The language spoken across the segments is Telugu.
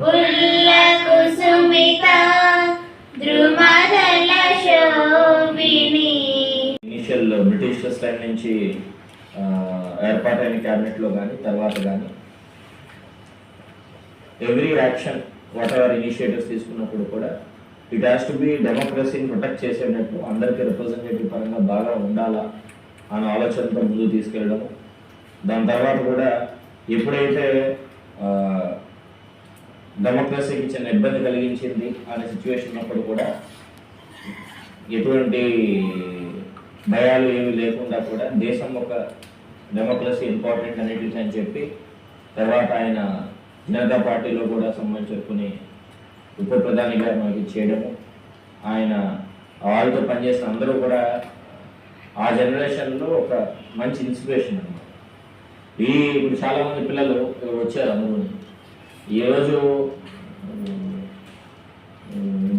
బ్రిటిష్ కుసుమిత ద్రుమదల శోభిని. ఇనిషియల్ బ్రిటిషర్స్ నుంచి ఏర్పాటైన క్యాబినెట్లో కానీ తర్వాత కానీ every action whatever initiatives తీసుకున్నప్పుడు కూడా ఇట్ హ్యాస్ టు బి డెమోక్రసీని ప్రొటెక్ట్ చేసేటట్టు అందరికీ రిప్రజెంటేటివ్ పరంగా బాగా ఉండాలా అనే ఆలోచనతో ముందు తీసుకెళ్ళడము. దాని తర్వాత కూడా ఎప్పుడైతే డెమోక్రసీకి చిన్న ఇబ్బంది కలిగించింది అనే సిచ్యువేషన్ ఉన్నప్పుడు కూడా ఎటువంటి భయాలు ఏమి లేకుండా కూడా దేశం ఒక డెమోక్రసీ ఇంపార్టెంట్ అనేటివి అని చెప్పి తర్వాత ఆయన జనతా పార్టీలో కూడా సంబంధించుకుని ఉప ప్రధానిగా మనకి చేయడము ఆయన వాళ్ళతో పనిచేసిన అందరూ కూడా ఆ జనరేషన్లో ఒక మంచి ఇన్స్పిరేషన్ అన్నమాట. ఈ ఇప్పుడు చాలామంది పిల్లలు వచ్చారు అందరూ ఈరోజు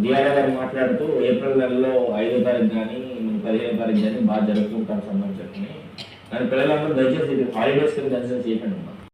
డిఆర్ఏ గారు మాట్లాడుతూ ఏప్రిల్ నెలలో ఐదో తారీఖు కానీ పదిహేను తారీఖు కానీ బాగా జరుగుతుంటారు సంబంధించుకుని కానీ పిల్లలందరూ దయచేసి ఇది హాలిడేస్ కింద కన్సిడర్ చేయకండి అమ్మా.